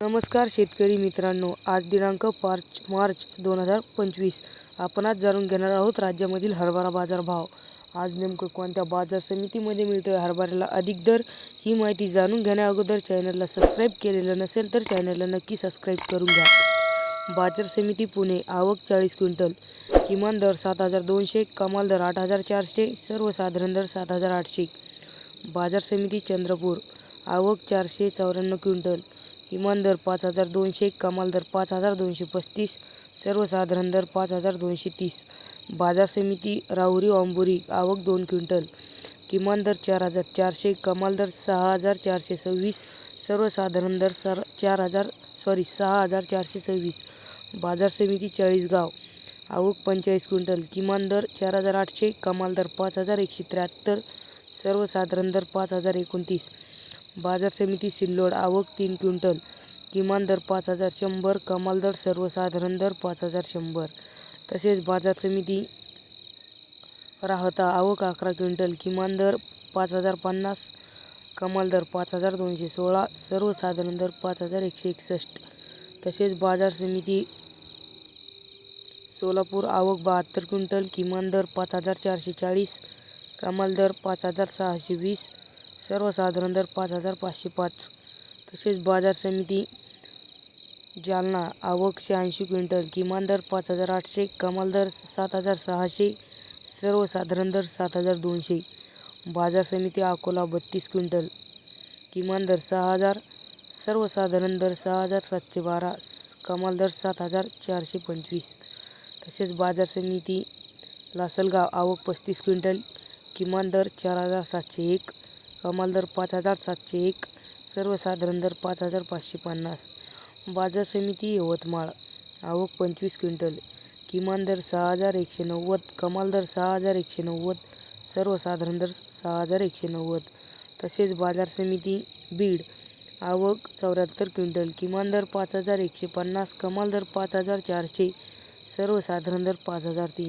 नमस्कार शेतकरी मित्रांनो आज दिनांक पाच मार्च दोन हजार पंचवीस. आपण आज जाणून घेणार आहोत राज्यामधील हरभरा बाजार भाव आज नेमकं कोणत्या बाजार समितीमध्ये मिळतो आहे हरभऱ्याला अधिक दर ही माहिती जाणून घेण्या अगोदर चॅनलला सबस्क्राईब केलेलं नसेल तर चॅनलला नक्की सबस्क्राईब करून घ्या. बाजार समिती पुणे आवक चाळीस क्विंटल. किमान दर सात हजार दोनशे कमाल दर आठ हजार चारशे सर्वसाधारण दर सात हजार आठशे. बाजार समिती चंद्रपूर आवक चारशे चौऱ्याण्णव क्विंटल. किमान दर पाच हजार दोनशे कमाल दर पाच हजार दोनशे पस्तीस सर्वसाधारण दर पाच हजार दोनशे तीस. बाजार समिती राहुरी ऑंबुरी आवक दोन क्विंटल. किमान दर चार हजार चारशे कमाल दर सहा हजार चारशे सव्वीस सर्वसाधारण दर सर चार हजार सॉरी सहा हजार चारशे सव्वीस. बाजार समिती चाळीसगाव आवक पंचेचाळीस क्विंटल. किमान दर चार हजार आठशे कमाल दर पाच हजार एकशे त्र्याहत्तर सर्वसाधारण दर पाच हजार एकोणतीस. बाजार समिती सिल्लोड आवक तीन क्विंटल किमान दर पाच हजार शंभर कमाल दर सर्वसाधारण दर पाच हजार शंभर. तसेच बाजार समिती राहता आवक अकरा क्विंटल किमान दर पाच हजार पन्नास कमाल दर पाच हजार दोनशे सोळा सर्वसाधारण दर पाच हजार एकशे एकसष्ट. तसेच बाजार समिती सोलापूर आवक बहात्तर क्विंटल किमान दर पाच हजार चारशे चाळीस कमाल दर पाच हजार सहाशे वीस सर्वसाधारण दर पाच हजार पाचशे पाच. तसेच बाजार समिती जालना आवक शहाऐंशी क्विंटल किमान दर पाच हजार आठशे कमाल दर सात हजार सहाशे सर्वसाधारण दर सात हजार दोनशे. बाजार समिती अकोला बत्तीस क्विंटल किमान दर सहा हजार सर्वसाधारण दर सहा हजार सातशे बारा कमाल दर सात हजार चारशे पंचवीस. तसेच बाजार समिती लासलगाव आवक पस्तीस क्विंटल किमान दर चार हजार सातशे एक कमाल दर पाच हजार सातशे एक सर्वसाधारण दर पाच हजार पाचशे पन्नास. बाजार समिती यवतमाळ. आवक पंचवीस क्विंटल. किमान दर सहा हजार एकशे नव्वद कमाल दर सहा हजार एकशे नव्वद सर्वसाधारण दर सहा हजार एकशे नव्वद. तसेच बाजार समिती बीड. आवक चौऱ्याहत्तर क्विंटल. किमान दर पाच हजार एकशे पन्नास कमाल दर पाच हजार चारशे सर्वसाधारण दर पाच हजार तीन